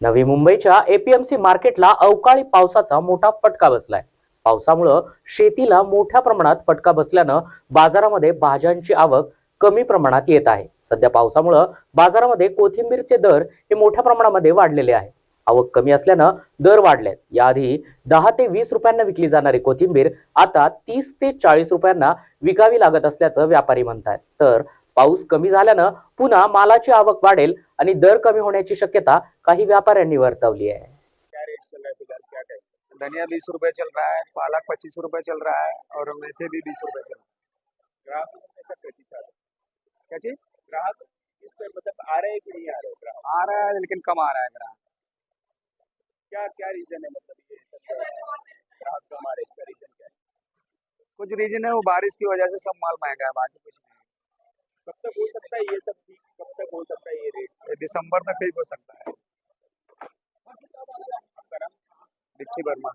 नवी मुंबईच्या एपीएमसी मार्केटला अवकाळी पावसाचा मोठा फटका बसलाय. पावसामुळं शेतीला मोठ्या प्रमाणात फटका बसल्यानं बाजारामध्ये भाज्यांची आवक कमी प्रमाणात येत आहे. सध्या पावसामुळं बाजारामध्ये कोथिंबीरचे दर हे मोठ्या प्रमाणामध्ये वाढलेले आहे. आवक कमी असल्यानं दर वाढलेत. याआधी दहा ते वीस रुपयांना विकली जाणारी कोथिंबीर आता तीस ते चाळीस रुपयांना विकावी लागत असल्याचं व्यापारी म्हणतात तर पाऊस कमी झाल्यानं पुन्हा मालाची आवक वाढेल आणि दर कमी होण्याची शक्यता काही व्यापाऱ्यांनी वर्तवली आहे. है धनिया बीस रुपए चल रहा है पालक पच्चीस रुपए चल रहा है और मेथे भी बीस रुपए चल रहा है। क्या चीज़? ग्राहक इसमें मतलब आ रहे हैं कि नहीं आ रहे ग्राहक? आ रहा है लेकिन कम आ रहा है ग्राहक। क्या क्या रीजन है मतलब ये ग्राहक कम आ रहे इसका रीजन क्या है? कुछ रीजन है वो बारिश की वजह से सब माल महँगा है बाकी कुछ नहीं। कब तक हो सकता है ये सब कब तक हो सकता है ये रेट? दिसंबर तक ठीक हो सकता है। देखिए वर्मा।